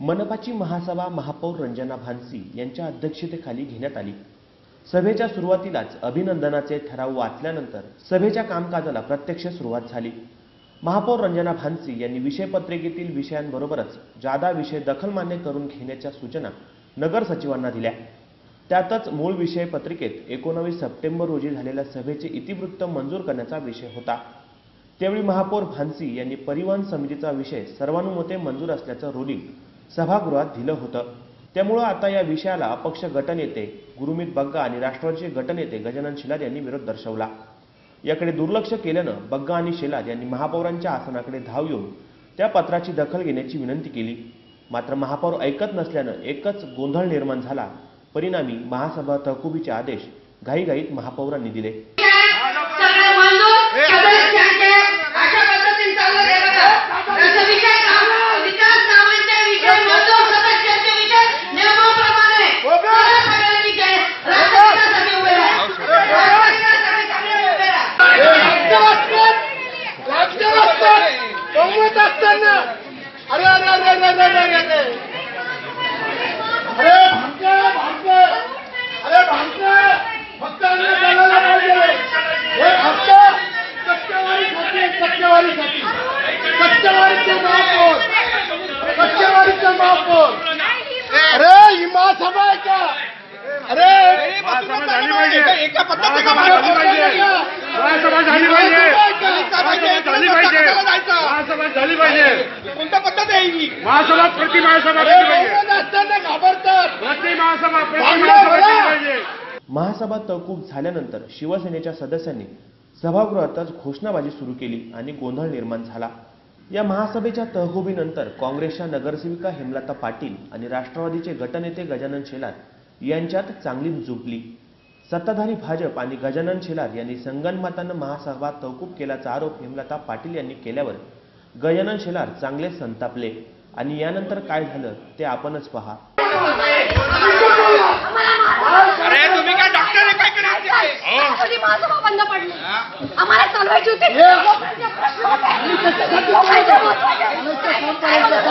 मनपाची महासभा महापौर रंजना भानसी यांच्या अध्यक्षतेखाली घेण्यात आली. सभेच्या सुरुवातीलाच अभिनंदनाचे ठराव वाचल्यानंतर सभेच्या कामकाजाला प्रत्यक्ष सुरुवात झाली. महापौर रंजना भानसी यांनी विषय पत्रिकेतील विषयांबरोबरच जादा विषय दखलमान्य करून घेण्याच्या सूचना नगर सचिवांना दिल्या. त्यातच मूळ विषय पत्रिकेत एकोणावीस सप्टेंबर रोजी झालेल्या सभेचे इतिवृत्त मंजूर करण्याचा विषय होता. त्यावेळी महापौर भानसी यांनी परिवहन समितीचा विषय सर्वानुमते मंजूर असल्याचं रुलिंग सभागृहात दिलं होतं. त्यामुळं आता या विषयाला अपक्ष गटनेते गुरुमीत बग्गा आणि राष्ट्रवादीचे गटनेते गजानन शिलाद यांनी विरोध दर्शवला. याकडे दुर्लक्ष केल्यानं बग्गा आणि शेलाद यांनी महापौरांच्या आसनाकडे धाव येऊन त्या पत्राची दखल घेण्याची विनंती केली. मात्र महापौर ऐकत नसल्यानं एकच गोंधळ निर्माण झाला. परिणामी महासभा तहकुबीचे आदेश घाईघाईत महापौरांनी दिले. अरे भांगे भांगे अरे भांगे भक्का ने तो गला लगाइए ये भक्का कच्चे वाली खाती है कच्चे वाली खाती कच्चे वाली के नाम पर कच्चे वाली के नाम पर अरे हिमा सभा का अरे एक पत्ता झाली पाहिजे महासभा झाली पाहिजे. महासभा झाली पाहिजे. कोणत्या पद्धत आहे ही? महासभा प्रति महासभा असताना घाबरतात प्रति महासभा प्रति भांडण महासभा केली बघा. पाहिजे. महासभा तहकूब झाल्यानंतर शिवसेनेच्या सदस्यांनी सभागृहातच घोषणाबाजी सुरू केली आणि गोंधळ निर्माण झाला. या महासभेच्या तहकुबीनंतर काँग्रेसच्या नगरसेविका हेमलता पाटील आणि राष्ट्रवादीचे गटनेते गजानन शेलार यांच्यात चांगली जुंपली सत्ताधारी भाजप आणि गजानन शेलार यांनी संगनमतानं महासभा तहकूब केल्याचा आरोप हेमलता पाटील यांनी केल्यावर गजानन शेलार चांगले संतापले. आणि यानंतर काय झालं ते आपणच पहा.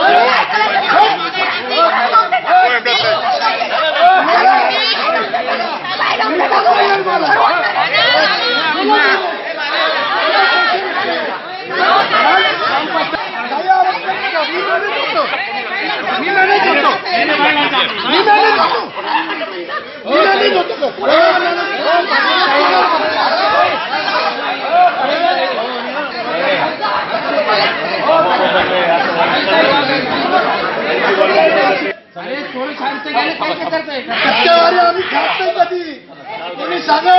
अरे আমি খাচ্ছি कधी तुम्ही सांगा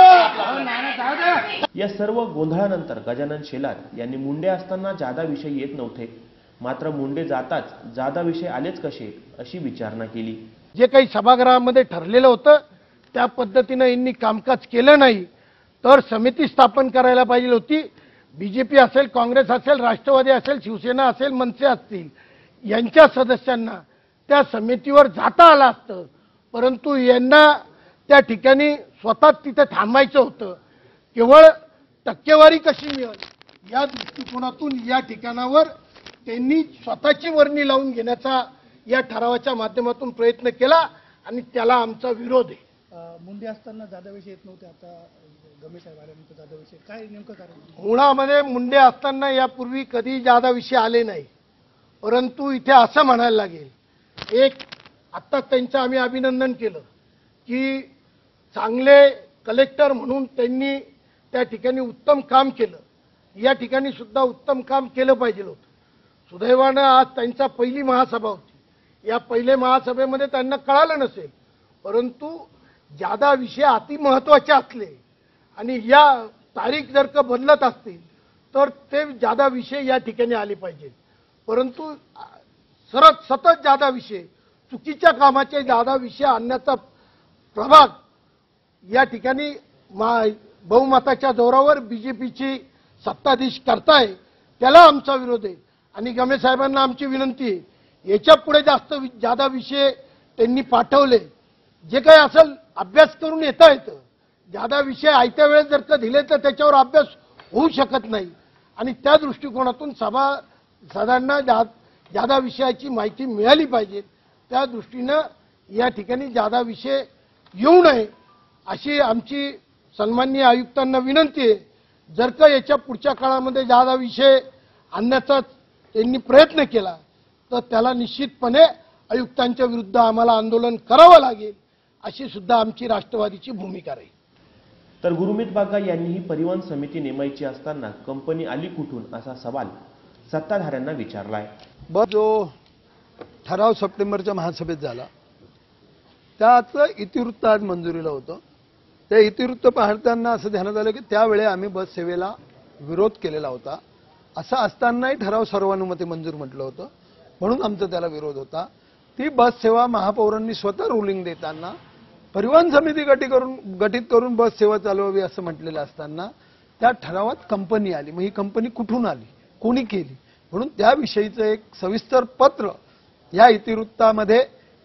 या सर्व गोंधळानंतर गजानन शेलार यांनी मुंडे असताना जादा विषय येत नव्हते. मात्र मुंडे जाताच जादा विषय आलेच कसे अशी विचारणा केली. जे काही सभागृहामध्ये ठरलेलं होतं त्या पद्धतीनं यांनी कामकाज केलं नाही. तर समिती स्थापन करायला पाहिजे होती. बीजेपी असेल काँग्रेस असेल राष्ट्रवादी असेल शिवसेना असेल मनसे असतील यांच्या सदस्यांना त्या समितीवर जाता आलं असतं. परंतु यांना त्या ठिकाणी स्वतः तिथे थांबायचं होतं. केवळ टक्केवारी कशी मिळेल? या दृष्टिकोनातून या ठिकाणावर त्यांनी स्वतःची वर्णी लावून घेण्याचा या ठरावाच्या माध्यमातून प्रयत्न केला आणि त्याला आमचा विरोध आहे. मुंडे असताना जादा विषय येत नव्हते आता गमेश आल्यानंतर जादा विषय काय नेमकं कारण मुळामध्ये मुंडे असताना यापूर्वी कधी जादा विषय आले नाही परंतु इथे असं म्हणायला लागेल एक आत्ता त्यांचं आम्ही अभिनंदन केलं की चांगले कलेक्टर म्हणून त्यांनी त्या ठिकाणी उत्तम काम केलं. या ठिकाणी सुद्धा उत्तम काम केलं पाहिजे होतं. सुदैवानं आज त्यांचा पहिली महासभा होती. या पहिले महासभेमध्ये त्यांना कळालं नसेल. परंतु जादा विषय अति महत्त्वाचे असले आणि या तारीख जर का बदलत असतील तर ते जादा विषय या ठिकाणी आले पाहिजेत परंतु सरत सतत जादा विषय चुकीच्या कामाचे जादा विषय आणण्याचा प्रभाग या ठिकाणी मा बहुमताच्या जोरावर बीजेपीची सत्ताधीश करताय त्याला आमचा विरोध आहे. आणि गमे साहेबांना आमची विनंती आहे याच्यापुढे जास्त वि- जादा विषय त्यांनी पाठवले. जे काही असेल अभ्यास करून येता येतं. जादा विषय आयत्या वेळेस जर का दिले तर त्याच्यावर अभ्यास होऊ शकत नाही. आणि त्या दृष्टिकोनातून सभा सदांना जा जादा विषयाची माहिती मिळाली पाहिजे. त्या दृष्टीनं या ठिकाणी जादा विषय येऊ नये अशी आमची सन्माननीय आयुक्तांना विनंती आहे जर का याच्या पुढच्या काळामध्ये जादा विषय आणण्याचा त्यांनी प्रयत्न केला तर त्याला निश्चितपणे आयुक्तांच्या विरुद्ध आम्हाला आंदोलन करावं लागेल अशी सुद्धा आमची राष्ट्रवादीची भूमिका राहील. तर गुरुमीत बागा यांनीही परिवहन समिती नेमायची असताना कंपनी आली कुठून असा सवाल सत्ताधाऱ्यांना विचारलाय. ब जो ठराव सप्टेंबरच्या महासभेत झाला त्याचं इतिवृत्त आज मंजुरीला होतं. त्या इतिवृत्त पाहताना असं ध्यानात आलं की त्यावेळी आम्ही बस सेवेला विरोध केलेला होता. असं असतानाही ठराव सर्वानुमते मंजूर म्हटलं होतं. म्हणून आमचा त्याला विरोध होता. ती बस सेवा महापौरांनी स्वतः रुलिंग देताना परिवहन समिती गटी करून गठीत करून बस सेवा चालवावी असं म्हटलेलं असताना त्या ठरावात कंपनी आली. मग ही कंपनी कुठून आली? कोणी केली? म्हणून त्याविषयीचं एक सविस्तर पत्र या इतिवृत्तामध्ये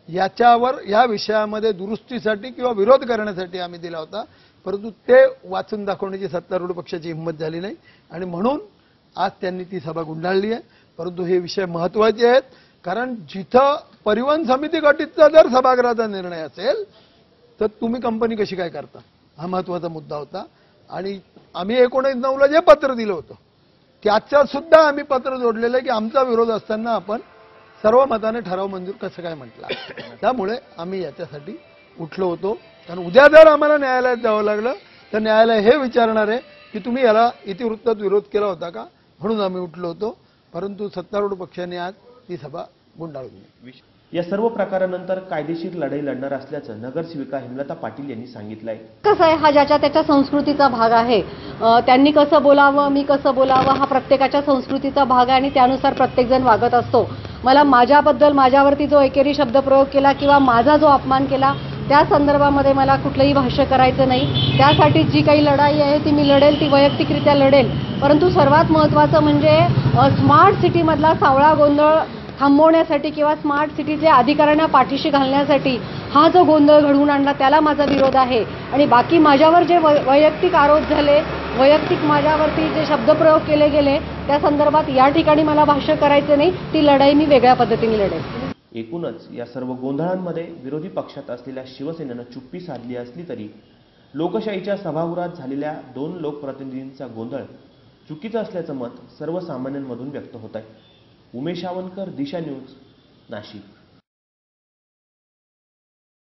याच्यावर या विषयामध्ये दुरुस्तीसाठी किंवा विरोध करण्यासाठी आम्ही दिला होता. परंतु ते वाचून दाखवण्याची सत्तारूढ पक्षाची हिंमत झाली नाही. आणि म्हणून आज त्यांनी ती सभा गुंडाळली आहे. परंतु हे विषय महत्त्वाचे आहेत. कारण जिथं परिवहन समिती गटीतचा जर सभागृहाचा निर्णय असेल तर तुम्ही कंपनी कशी काय करता? हा महत्त्वाचा मुद्दा होता. आणि आम्ही एकोणीस नऊला जे पत्र दिलं होतं त्याच्यात सुद्धा आम्ही पत्र जोडलेलं आहे की आमचा विरोध असताना आपण सर्व मताने ठराव मंजूर कसं काय म्हटला? त्यामुळे आम्ही याच्यासाठी उठलो होतो. कारण उद्या जर आम्हाला न्यायालयात जावं लागलं तर न्यायालय हे विचारणार आहे की तुम्ही याला इतिवृत्तात विरोध केला होता का? म्हणून आम्ही उठलो होतो. परंतु सत्तारूढ पक्षाने आज ती सभा गुंडाळून या सर्व प्रकारानंतर कायदेशीर लढाई लढणार असल्याचं नगरसेविका हेमलता पाटील यांनी सांगितलंय. कसं आहे? हा ज्याच्या त्याच्या संस्कृतीचा भाग आहे. त्यांनी कसं बोलावं मी कसं बोलावं हा प्रत्येकाच्या संस्कृतीचा भाग आहे आणि त्यानुसार प्रत्येकजण वागत असतो. मला माझ्याबद्दल माझ्यावरती जो एकेरी शब्दप्रयोग केला किंवा माझा जो अपमान केला त्या संदर्भामध्ये मला कुठलंही भाष्य करायचं नाही. त्यासाठी जी काही लढाई आहे ती मी लढेल ती वैयक्तिकरित्या लढेल. परंतु सर्वात महत्त्वाचं म्हणजे स्मार्ट सिटीमधला सावळा गोंधळ थांबवण्यासाठी किंवा स्मार्ट सिटीच्या अधिकाऱ्यांना पाठीशी घालण्यासाठी हा जो गोंधळ घडवून आणला त्याला माझा विरोध आहे. आणि बाकी माझ्यावर जे वै- वैयक्तिक आरोप झाले वैयक्तिक माझ्यावरती जे शब्दप्रयोग केले गेले त्या संदर्भात या ठिकाणी मला भाष्य करायचं नाही. ती लढाई मी वेगळ्या पद्धतीने लढेल एकूणच या सर्व गोंधळांमध्ये विरोधी पक्षात असलेल्या शिवसेनेनं चुप्पी साधली असली तरी लोकशाहीच्या सभागृहात झालेल्या दोन लोकप्रतिनिधींचा गोंधळ चुकीचं असल्याचं मत सर्वसामान्यांमधून व्यक्त होत आहे. उमेश आवनकर दिशा न्यूज नाशिक.